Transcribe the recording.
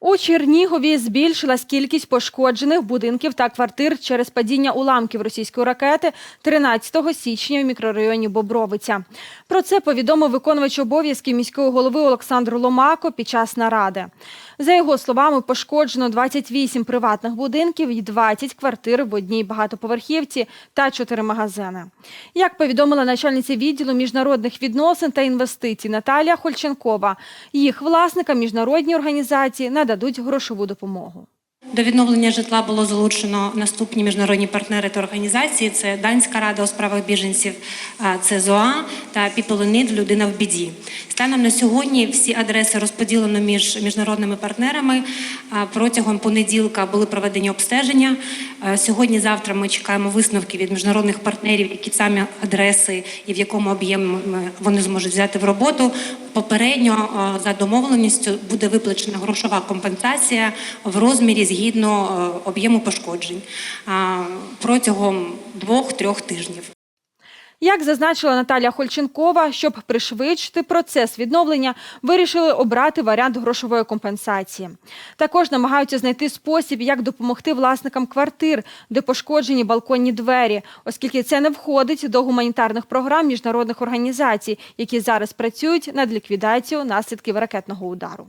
У Чернігові збільшилась кількість пошкоджених будинків та квартир через падіння уламків російської ракети 13 січня в мікрорайоні Бобровиця. Про це повідомив виконувач обов'язків міського голови Олександр Ломако під час наради. За його словами, пошкоджено 28 приватних будинків і 20 квартир в одній багатоповерхівці та 4 магазини. Як повідомила начальниця відділу міжнародних відносин та інвестицій Наталія Хольченкова, їх власникам міжнародні організації нададуть грошову допомогу. До відновлення житла було залучено наступні міжнародні партнери та організації: це Данська рада у справах біженців, це ЗОА та Need – Людина в біді. Станом на сьогодні всі адреси розподілено між міжнародними партнерами. Протягом понеділка були проведені обстеження. А, Сьогодні-завтра ми чекаємо висновки від міжнародних партнерів, які самі адреси і в якому об'ємі вони зможуть взяти в роботу. Попередньо за домовленістю буде виплачена грошова компенсація в розмірі згідно е, об'єму пошкоджень протягом двох-трьох тижнів. Як зазначила Наталія Хольченкова, щоб пришвидшити процес відновлення, вирішили обрати варіант грошової компенсації. Також намагаються знайти спосіб, як допомогти власникам квартир, де пошкоджені балконні двері, оскільки це не входить до гуманітарних програм міжнародних організацій, які зараз працюють над ліквідацією наслідків ракетного удару.